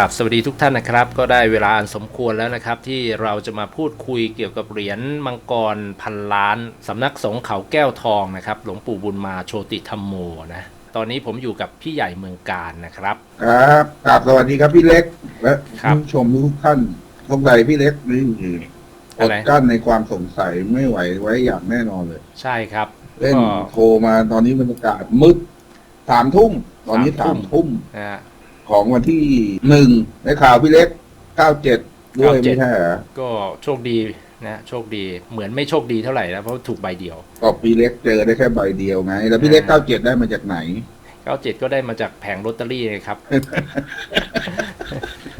กราบสวัสดีทุกท่านนะครับ ก็ได้เวลาอันสมควรแล้วนะครับ ที่เราจะมาพูดคุยเกี่ยวกับเหรียญมังกรพันล้านสำนักสงฆ์เขาแก้วทองนะครับ หลวงปู่บุญมาโชติธรรมโมนะตอนนี้ผมอยู่กับพี่ใหญ่เมืองการนะครับ ครับกราบสวัสดีครับพี่เล็กและครับ ผู้ชมทุกท่านสงสัยพี่เล็กนี่ออะดไร กั้นในความสงสัยไม่ไหวไว้อย่างแน่นอนเลย ใช่ครับเล่นก็ โทรมาตอนนี้บรรยากาศมืดสามทุ่มตอนนี้สาสามมทุ่ทุ่มมนะฮะ ของวันที่หนึ่งในข่าวพี่เล็กเก้าเจ็ดด้วย97ไม่ใช่เหรอก็โชคดีนะโชคดีเหมือนไม่โชคดีเท่าไหร่นะเพราะถูกใบเดียวก็พี่เล็กเจอได้แค่ใบเดียวไง แล้วพี่เล็กอ่าเก้าเจ็ดได้มาจากไหน97ก็ได้มาจากแผงลอตเตอรี่เลยครับ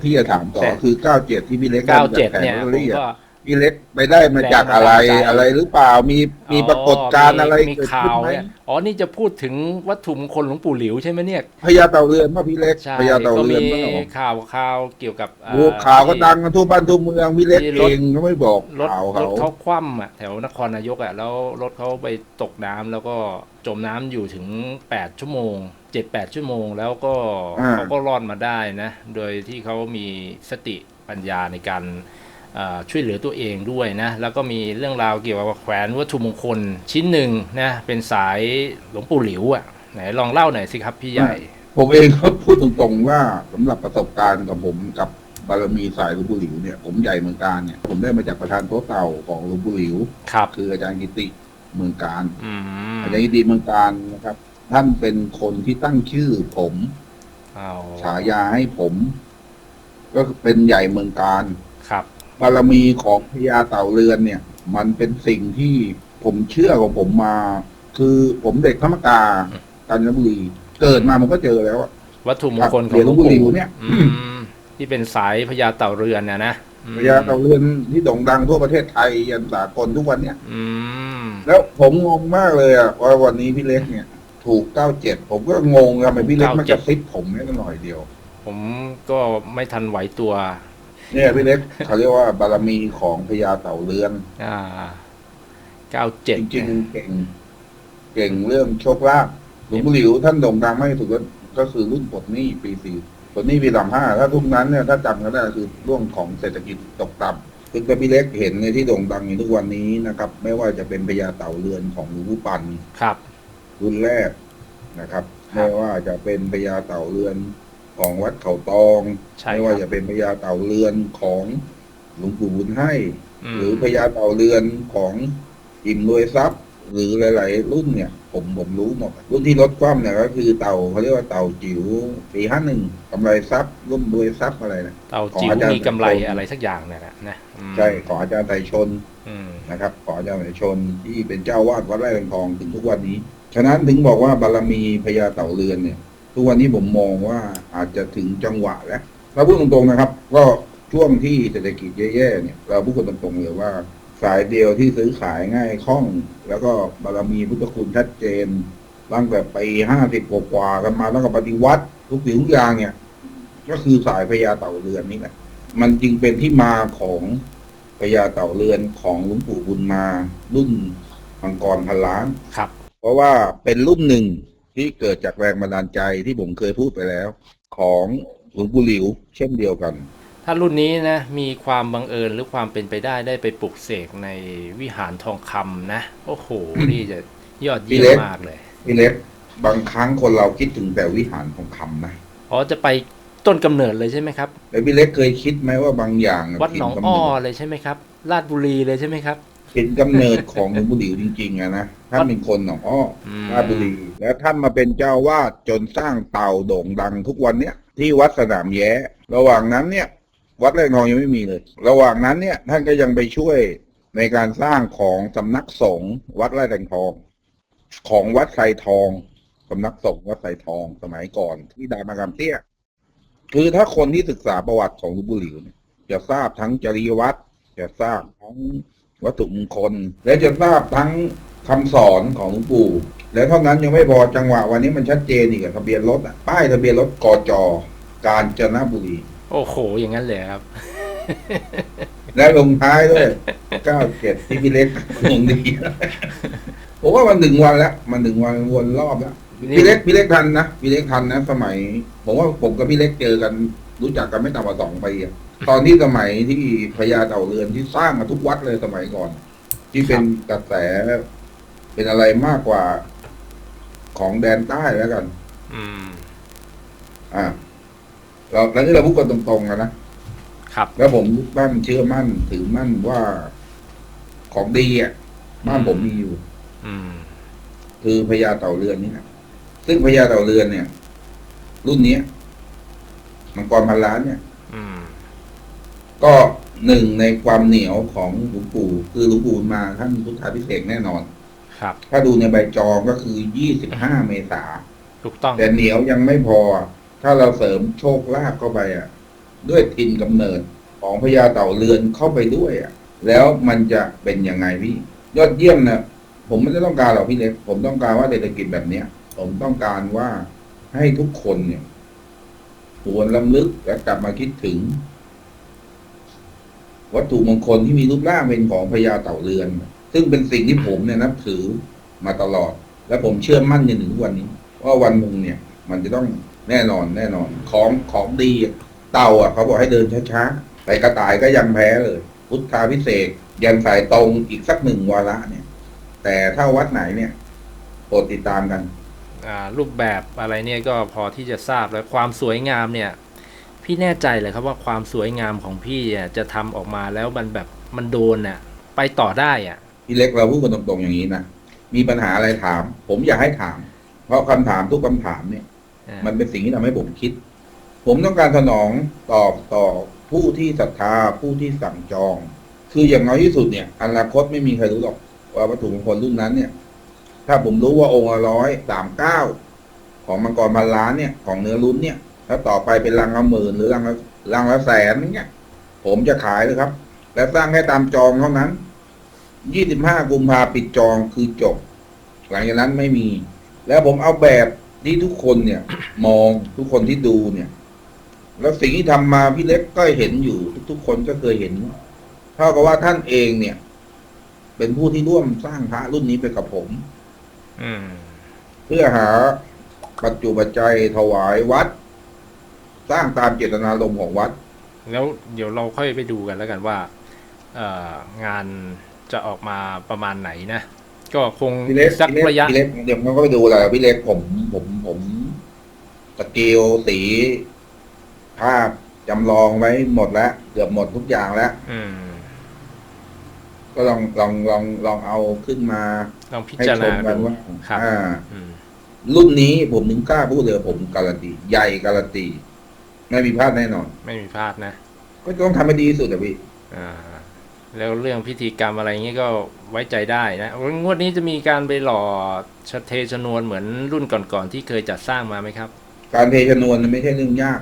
ที่จะถามต่อแต่คือเก้าเจ็ดที่พี่เล็กได้มาจากแผ97งเนี่ยลอตผเตอมรี่อะก็ พี่เล็กไปได้มาจากอะไรแรงบันดาลใจอะไรหรือเปล่ามีมีปรากฏการณ์อะไรมีเกิดข่าขึ้นวไหมเนี่ยอ๋อนี่จะพูดถึงวัตถุมงคลหลวงปู่หลิวใช่ไหมเนี่ยพญาเต่าเรือนป่ะพี่เล็กใช่พญาเต่าก็เรือนมีป่ะข่าวข่าวเกี่ยวกับเอ่อโอ้ข่าวก็ดังกันทั่วบ้านทั่วเมืองพี่เล็กที่เอรถงก็ไม่บอกรถข่าวรเขาถเขาคว่ำอะแถวนครนายกอะแล้วรถเขาไปตกน้ำแล้วก็จมน้ำอยู่ถึง 8 ชั่วโมง 7-8 ชั่วโมง แล้วก็เขาก็รอดมาได้นะ โดยที่เขามีสติปัญญาในการเอ่อ ช่วยเหลือตัวเองด้วยนะแล้วก็มีเรื่องราวเกี่ยวกับแขวนวัตถุมงคลชิ้นหนึ่งนะเป็นสายหลวงปู่หลิวอะไหนลองเล่าหน่อยสิครับพี่ใหญ่ ผมเองก็พูดตรงๆว่าสำหรับประสบการณ์กับผมกับบารมีสายหลวงปู่หลิวเนี่ยผมใหญ่เมืองการเนี่ยผมได้มาจากประธานโต๊ะเต่าของหลวงปู่หลิวครับคืออาจารย์กิติเมืองการอืมอาจารย์กิติเมืองการนะครับ ท่านเป็นคนที่ตั้งชื่อผมเอาฉายาให้ผม ก็เป็นใหญ่เมืองการครับ บารมีของพญาเต่าเรือนเนี่ย มันเป็นสิ่งที่ผมเชื่อของผมมา คือผมเด็กธรรมกาอืมกาญจนบุรีเกิดมาผมก็เจอแล้วอะวัตถุมงคลครับของหลวงหลวงปู่หลิปู่วเนี่ยอืมที่เป็นสายพญาเต่าเรือนนะนะอืมพญาเต่าเรือนที่โด่งดังทั่วประเทศไทยยันสากลทุกวันเนี่ยอืมแล้วผมงงมากเลยอะว่าวันนี้พี่เล็กเนี่ย ถูกเก้าเจ็ดผมก็งงทำไมพี่เล็กมันกระซิบผมแค่หน่อยเดียว ผมก็ไม่ทันไหวตัว เนี่ยพี่เล็กเขาเรียกว่าบารมีของพญาเต่าเรือน อ่าเก้าเจ็ดจริงๆเก่ง เก่งเรื่องโชคลาภหลวงปู่หลิวท่านโด่งดังมากที่สุดก็ก็คือรุ่นปลดหนี้ปีสี่ปลดหนี้ปีสามห้าถ้าทุกนั้นเนี่ยถ้าจำกันได้คือเรื่องของเศรษฐกิจตกต่ำซึ่งแต่พี่เล็กเห็นในที่โด่งดังอยู่ทุกวันนี้นะครับ ไม่ว่าจะเป็นพญาเต่าเรือนของหลวงปู่ปันครับ รุ่นแรกนะครับครับไม่ว่าจะเป็นพญาเต่าเรือน ของวัดเขาตองใช่ไม่คว่ารับ จะเป็นพญาเต่าเรือนของหลวงปู่บุญให้ มหรือพญาเต่าเรือนของอิ่มรวยทรัพย์ หรือหลาย ๆ รุ่นเนี่ย ผมผมรู้หมดรุ่นที่ลดความเนี่ยก็คือเต่าเขาเรียกว่าเต่าจิ๋วปีห้าหนึ่งกำไรทรัพย์ รุ่นรวยทรัพย์อะไรนะ เต่าจิ๋วของอาจารย์ มีกำไรอะไรสักอย่างเนี่ยแหละนะอืมใช่ของอาจารย์ไตรชน อืม นะครับของอาจารย์ไตรชนที่เป็นเจ้าวาดวัดไร่แตงทองถึงทุกวันนี้ ฉะนั้นถึงบอกว่าบารมีพญาเต่าเรือนเนี่ย ทุกวันนี้ผมมองว่าอาจจะถึงจังหวะแล้วเราพูดตรงๆนะครับ ก็ช่วงที่เศรษฐกิจแย่ๆเนี่ย เราพูดกันตรงๆเลยว่า สายเดียวที่ซื้อขายง่ายคล่อง แล้วก็บารมีพุทธคุณชัดเจนตั้งแต่ปีห้าสิบกว่าๆกันมาแล้วก็ปฏิวัติทุกสิ่งทุกอย่างเนี่ย ก็คือสายพญาเต่าเรือนนี่แหละมันจึงเป็นที่มาของพญาเต่าเรือนของหลวงปู่บุญมา รุ่นมังกรพันล้านครับ เพราะว่าเป็นรุ่นหนึ่ง ที่เกิดจากแรงบันดาลใจที่ผมเคยพูดไปแล้ว ของหลวงปู่หลิว เช่นเดียวกัน ถ้ารุ่นนี้นะมีความบังเอิญหรือความเป็นไปได้ได้ไปปลุกเสกในวิหารทองคำนะ โอ้โหนี่จะยอดพี่เยี่ยเล็มกมากเลยพี่เล็กบางครั้งคนเราคิดถึงแต่วิหารทองคำนะอ๋อจะไปต้นกำเนิดเลยใช่ไหมครับแต่พี่เล็กเคยคิดไหมว่าบางอย่างะวัดหนองถิ่กำอ้อเนิดเลยใช่ไหมครับลาดบุรีเลยใช่ไหมครับ เป็นกำเนิดของหลวงปู่หลิวจริงๆอะนะท่านเป็นคนหนองอ้ออืมราชบุรี แล้วท่านมาเป็นเจ้าวาดจนสร้างเต่าโด่งดังทุกวันเนี้ยที่วัดสนามแย้ ระหว่างนั้นเนี่ย วัดแรงทองยังไม่มีเลย ระหว่างนั้นเนี่ยท่านก็ยังไปช่วยในการสร้างของสำนักสงฆ์วัดไร่แตงทอง ของวัดไทรทองสำนักสงฆ์วัดไทรทองสมัยก่อน ที่ดามากามเตี้ย คือถ้าคนที่ศึกษาประวัติของหลวงปู่หลิวเนี่ย จะทราบทั้งจริยวัตรจะทราบทั้ง วัตถุมงคล และจะทราบทั้งคำสอนของหลวงปู่ และเท่านั้นยังไม่พอจังหวะวันนี้มันชัดเจนอีกอะทะเบียนรถอะป้ายทะเบียนรถกจกาญจนบุรี โอ้โห อย่างนั้นเลยครับ และลงท้ายด้วย97ที่พี่เล็กลงดีผมว่ามันหนึ่งวันแล้ว มันหนึ่งวันวนรอบแล้วนี่พี่เล็กพี่เล็กทันนะพี่เล็กทันนะ สมัย ผมว่าผมกับพี่เล็กเจอกัน รู้จักกันไม่ต่ำกว่าสองปีอะ ตอนที่สมัยที่พญาเต่าเรือนที่สร้างมาทุกวัดเลยสมัยก่อน ที่เป็นกระแสเป็นอะไรมากกว่าของแดนใต้แล้วกัน อืม อ่าเราแล้วนี่เราพูดกันตรงๆกันนะครับ แล้วผมยึดมั่นเชื่อมั่นถือมั่นว่าของดีอะบ้านผมมีอยู่ อืม คือพญาเต่าเรือนนี่นะซึ่งพญาเต่าเรือนเนี่ย รุ่นเนี้ยมังกรพันล้านเนี่ยอืม ก็หนึ่งในความเหนียวของหลวงปู่คือหลวงปู่มาท่านพุทธาพิเศษกแน่นอน ครับ ถ้าดูในใบจองก็คือยี่สิบห้าเมษาถูกต้องแต่เหนียวยังไม่พอ ถ้าเราเสริมโชคลาภเข้าไปอะ ด้วยทินกำเนิดของพญาเต่าเรือนเข้าไปด้วยอะ แล้วมันจะเป็นยังไงพี่ ยอดเยี่ยมนะผมไม่ได้ต้องการหรอกพี่เล็ก ผมต้องการว่าเศรษฐกิจแบบเนี้ย ผมต้องการว่าให้ทุกคนเนี่ยหวนลำลึกและกลับมาคิดถึง วัตถุมงคลที่มีรูปร่างเป็นของพญาเต่าเรือน ซึ่งเป็นสิ่งที่ผมเนี่ยนับถือมาตลอด และผมเชื่อมั่นจนถึงทุกวันนี้ ว่าวันหนึ่งเนี่ย มันจะต้องแน่นอนแน่นอน ของของดีเต่าอะเขาบอกให้เดินช้าๆแต่กระต่ายก็ยังแพ้เลย พุทธาพิเศษยันสายตรงอีกสักหนึ่งวาระเนี่ย แต่ถ้าวัดไหนเนี่ยโปรดติดตามกัน อ่ารูปแบบอะไรเนี่ยก็พอที่จะทราบแล้วความสวยงามเนี่ย พี่แน่ใจเลยครับว่าความสวยงามของพี่อะจะทำออกมาแล้วมันแบบมันโดนน่ะ ไปต่อได้อะ พี่เล็กเราพูดกันตรงๆอย่างนี้นะ มีปัญหาอะไรถาม ผมอยากให้ถาม เพราะคำถามทุกคำถามเนี่ย อ่ามันเป็นสิ่งที่ทำให้ผมคิด ผมต้องการสนองตอบต่อผู้ที่ศรัทธาผู้ที่สั่งจอง คืออย่างน้อยที่สุดเนี่ยอนาคตไม่มีใครรู้หรอกว่าวัตถุมงคลรุ่นนั้นเนี่ย ถ้าผมรู้ว่าองค์ละร้อยสามเก้าของมังกรพันล้านเนี่ย ของเนื้อลุ้นเนี่ย แล้วต่อไปเป็นรังละหมื่นหรือรังละรังละแสนเนี่ยผมจะขายเลยครับ และสร้างให้ตามจองเท่านั้นยี่สิบห้ากุมภาปิดจองคือจบ หลังจากนั้นไม่มี แล้วผมเอาแบบที่ทุกคนเนี่ย มองทุกคนที่ดูเนี่ย แล้วสิ่งที่ทำมาพี่เล็กก็เห็นอยู่ ทุกๆคนก็เคยเห็นเท่ากับว่าท่านเองเนี่ย เป็นผู้ที่ร่วมสร้างพระรุ่นนี้ไปกับผมอืมเพื่อหาปัจจุปัจจัยถวายวัด สร้างตามเจตนารมณ์ของวัด แล้วเดี๋ยวเราค่อยไปดูกันแล้วกันว่าเอ่องานจะออกมาประมาณไหนนะ ก็คงพี่เล็กสักพี่เล็กระยะพี่เล็กเดี๋ยวมันก็ไปดูแหละพี่เล็กผมผมผมสเกลสี ภาพจำลองไว้หมดแล้ว เกือบหมดทุกอย่างแล้ว อืมก็ลองลองลองลองเอาขึ้นมาลองพิให้จารชณามกันดูว่าครับ อ่า อืมรุ่นนี้ผมถึงกล้าพูดเลยว่าผมการันตีใหญ่การันตี ไม่มีพลาดแน่นอน ไม่มีพลาดนะ ก็ต้องทำให้ดีที่สุดอะพี่อ่าแล้วเรื่องพิธีกรรมอะไรเงี้ยก็ไว้ใจได้นะงวดนี้จะมีการไปหล่อชะเทชนวนเหมือนรุ่นก่อนๆที่เคยจัดสร้างมาไหมครับ การเทชนวนมันไม่ใช่เรื่องยาก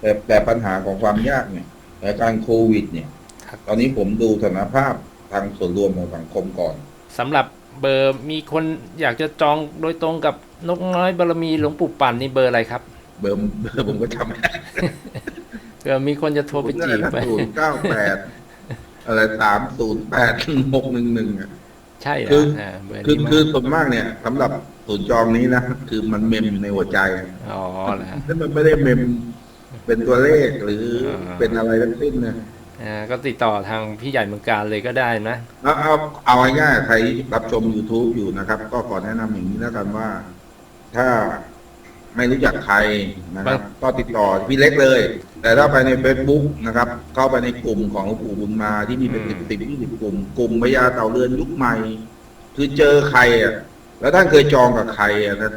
แต่แต่ปัญหาของความยากเนี่ยแต่การโควิด เนี่ยครับตอนนี้ผมดูสถานภาพทางส่วนรวมของสังคมก่อนสำหรับเบอร์มีคนอยากจะจองโดยตรงกับนกน้อยบารมีหลวงปู่ปั่นนี่เบอร์อะไรครับ เบอร์เบอร์ผมก็จำไม่ได้เผื่อมีคนจะโทรไปจีบไปศูนย์เก้าแปดอะไรสามศูนย์แปดหกหนึ่งหนึ่งอะใช่เหรคือออ่าเบอร์คือนี้มั้คือยส่วนมากเนี่ยสำหรับศูนย์จองนี้นะคือมันเมมอยู่ในหัวใจอ๋อเหรอแล้วมันไม่ได้เมมเป็นตัวเลขหรืออ่าเป็นอะไรทั้งสิ้นนะอ่าก็ติดต่อทางพี่ใหญ่เมืองการเลยก็ได้นะเอาเอาเอาง่ายๆใครรับชม YouTube อยู่นะครับ ก็ขอแนะนำอย่างนี้แล้วกันว่า ถ้า ไม่รู้จักใครนะครับก็ติดต่อพี่เล็กเลย แต่ถ้าไปใน Facebook นะครับ เข้าไปในกลุ่มของหลวงปู่บุญมาที่มีเป็นอืสิบมสิบยี่สิบกลุ่ม กลุ่มพญาเต่าเรือนยุคใหม่ คือเจอใครอะแล้วท่านเคยจองกับใครอะนะ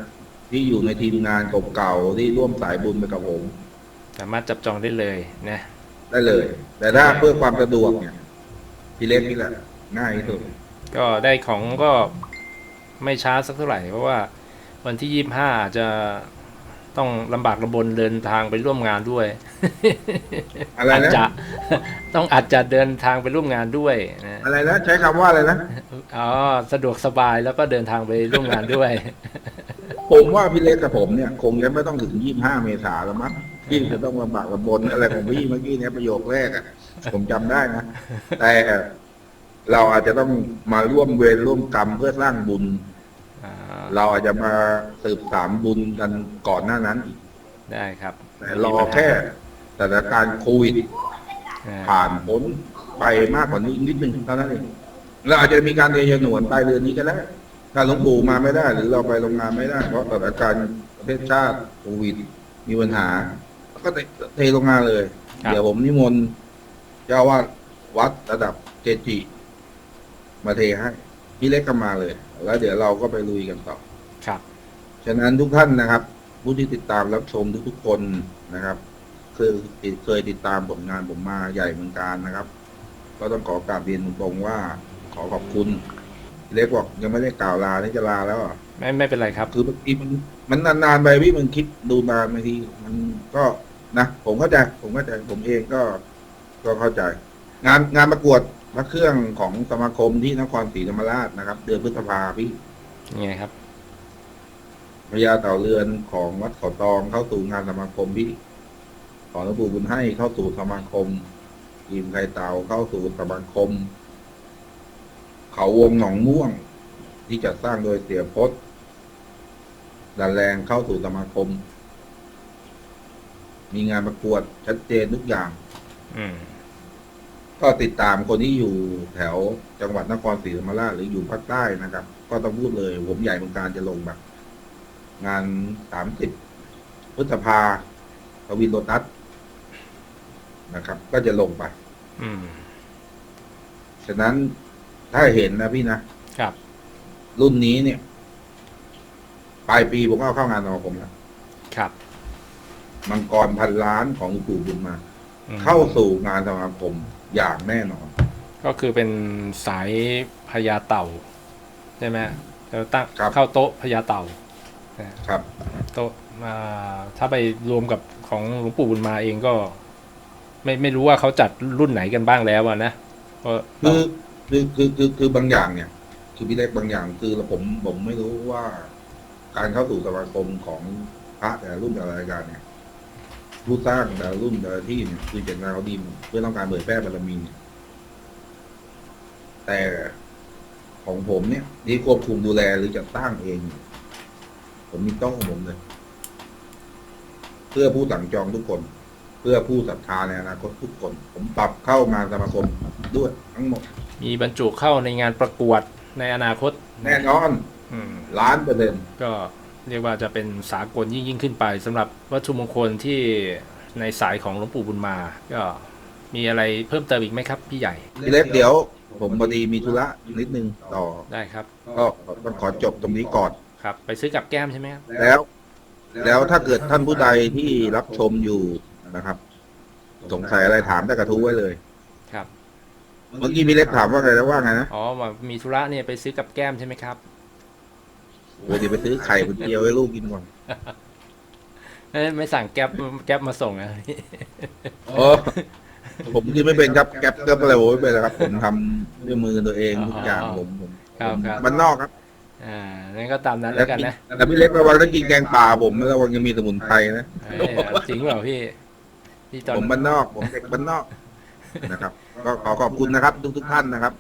ที่อยู่ในทีมงานเก่าๆที่ร่วมสายบุญไปกับผมสามารถจับจองได้เลยนะ ได้เลย แต่ถ้าเพื่อความสะดวกเนี่ยพี่เล็กนี่แหละง่ายที่สุดก็ได้ของก็ไม่ช้าสักเท่าไหร่เพราะว่าวันที่ยี่ห้าจะ ต้องลำบากลำบนเดินทางไปร่วมงานด้วยอะไรอาจนะจะต้องอาจจะเดินทางไปร่วมงานด้วยนะอะไรนะใช้คำว่าอะไรนะอ๋อสะดวกสบายแล้วก็เดินทางไปร่วมงานด้วย ผมว่าพี่เล็กกับผมเนี่ย คงจะไม่ต้องถึงยี่ห้าเมษาแล้วมั้งพี่จะต้องลำบากลำบนอะไรของพี่เมื่อกี้เนี่ยประโยคแรกอะผมจำได้นะแต่เราอาจจะต้องมาร่วมเวรร่วมกรรมเพื่อสร้างบุญอ่า เราอาจจะมาสืบสามบุญกันก่อนหน้านั้นอีกได้ครับ แต่รอแค่สสถานการณ์โควิดอ่าผ่านพ้นไปมากกว่านี้อีกนิดนึงเท่านั้นเองเราอาจจะมีการเทฉนวนปลายเดือนนี้ก็ได้ถ้าหลวงปู่มาไม่ได้ หรือเราไปโรงงานไม่ได้ เพราะสถานการณ์ประเทศชาติโควิด มีปัญหา ก็เทเทโรงงานเลย เดี๋ยวผมนิมนต์เจ้าอาวาดวัดระดับเจจิ มาเทให้ พี่เล็กก็มาเลย แล้วเดี๋ยวเราก็ไปลุยกันต่อ ครับ ฉะนั้นทุกท่านนะครับ ผู้ที่ติดตามรับชมทุกๆคนนะครับ คือเคยติดตามผลงานผมมาใหญ่เหมือนกันนะครับ ก็ต้องขอกราบเรียนตรงๆว่าขอขอบคุณพี่เล็กบอกยังไม่ได้กล่าวลานี่จะลาแล้วเหรอไม่ไม่เป็นไรครับ คือบางทีมันมันนานๆไปพี่มันคิดดูนานบางทีมันก็นะผมเข้าใจผมเข้าใจผมเองก็ก็เข้าใจ งานงานประกวด พระเครื่องของสมาคมที่นครศรีธรรมราชนะครับ เดือนพฤษภาพี่ยังไงครับพญาเต่าเรือนของวัดเขาตองเข้าสู่งานสมาคมพี่ของหลวงปู่บุญให้เข้าสู่สมาคมทีมไข่เต่าเข้าสู่สมาคม เขาวงหนองม่วง ที่จัดสร้างโดยเสียพศดันแรงเข้าสู่สมาคม มีงานประกวดชัดเจนทุกอย่าง อืม ก็ติดตามคนที่อยู่แถวจังหวัดนครศรีธรรมราชหรืออยู่ภาคใต้นะครับ ก็ต้องพูดเลย ผมใหญ่เมืองการจะลงแบบ งานสามสิบพฤษภาทวินโลตัสนะครับ ก็จะลงไปอืมฉะนั้นถ้าเห็นนะพี่นะครับ รุ่นนี้เนี่ย ปลายปีผมก็เอาเข้างานสมาคมแล้วครับมังกรพันล้านของหลวงปู่บุญมาอืมเข้าสู่งานสมาคม อย่างแน่นอน ก็คือเป็นสายพญาเต่าใช่ไหมแล้วตั้งครับเข้าโต๊ะพญาเต่าครับ โต๊ะมาถ้าไปรวมกับของหลวงปู่บุญมาเองก็ ไม่ไม่รู้ว่าเขาจัดรุ่นไหนกันบ้างแล้วอะนะก็คือคือคือคือคือบางอย่างเนี่ย คือพี่เล็กบางอย่างคือผมผมไม่รู้ว่า การเข้าสู่สมาคมของพระแต่ละรุ่นแต่ละรายการเนี่ย ผู้สร้างแต่ละรุ่นแต่ละที่เนี่ยคือเจตนาเขาดีเพื่อต้องการเผยแพร่บารมีเนี่ยแต่ของผมเนี่ย ที่ควบคุมดูแลหรือจะสร้างเองเนี่ยผมมีโต้องของผมเลย เพื่อผู้สั่งจองทุกคน เพื่อผู้ศรัทธาในอนาคตทุกคน ผมปรับเข้างานสมาคมด้วยทั้งหมด มีบรรจุเข้าในงานประกวดในอนาคตแน่นอนอืมล้านเปอร์เซ็นต์ก็ เรียกว่าจะเป็นสากลยิ่งยิ่งขึ้นไปสำหรับวัตถุมงคลที่ในสายของหลวงปู่บุญมา ก็มีอะไรเพิ่มเติมอีกไหมครับ พี่ใหญ่พี่เล็กเดี๋ยว ผมพอดีมีธุระนิดนึงต่อได้ครับ ก็ต้องขอจบตรงนี้ก่อนครับ ไปซื้อกับแก้มใช่ไหมครับแล้ว แล้วถ้าเกิดท่านผู้ใดที่รับชมอยู่นะครับ สงสัยอะไรถามได้กระทู้ไว้เลยครับ เมื่อกี้พี่เล็กถามว่าไงแล้วว่าไงนะอ๋อว่ามีธุระเนี่ยไปซื้อกับแก้มใช่ไหมครับ โอ้เดี๋ยวไปซื้อไข่คนเดียวให้ลูกกินก่อนเอ้ยไม่สั่งแก๊ปแก๊ปมาส่งนะโอ้ผมกินไม่เป็นครับแก๊ปก็อะไรผมไม่เป็นนะครับ ผมทำด้วยมือตัวเองทุกอย่างผมผมครับผมครับบ้านนอกครับ อ่านั่นก็ตามนั้นแล้วกันนะแต่พี่เล็กระวังถ้ากินแกงป่าผมระวังยังมีสมุนไพรนะเอ้ยจริงเปล่าพี่พี่ตอนผมบ้านนอก ผมเด็กบ้านนอกนะครับ ก็ขอขอบคุณนะครับ ทุกทุกๆท่านนะครับ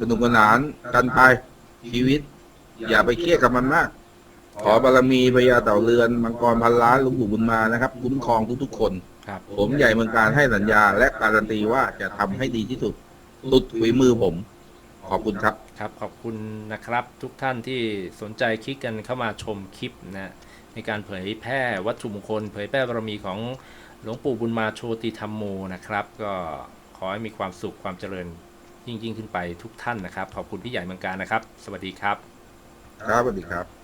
สนุกสนานกันไปชีวิต อย่าไปเครียดกับมันมาก ขอบารมีพญาเต่าเรือนมังกรพันล้านหลุงปู่บุญมานะครับคุ้มครองทุกๆคน ครับผมใหญ่เมืองการให้สัญญา และการันตีว่าจะทำให้ดีที่สุดสุดฝีมือผม ขอบคุณครับ ครับขอบคุณนะครับทุกท่านที่สนใจคลิกกันเข้ามาชมคลิปนะในการเผยแพร่วัตถุมงคล เผยแพร่บารมีของหลวงปู่บุญมาโชติธรรมโมนะครับ ก็ขอให้มีความสุขความเจริญยิ่งยิ่งขึ้นไปทุกท่านนะครับ ขอบคุณพี่ใหญ่เมืองการนะครับ สวัสดีครับ ครับสวัสดีครับ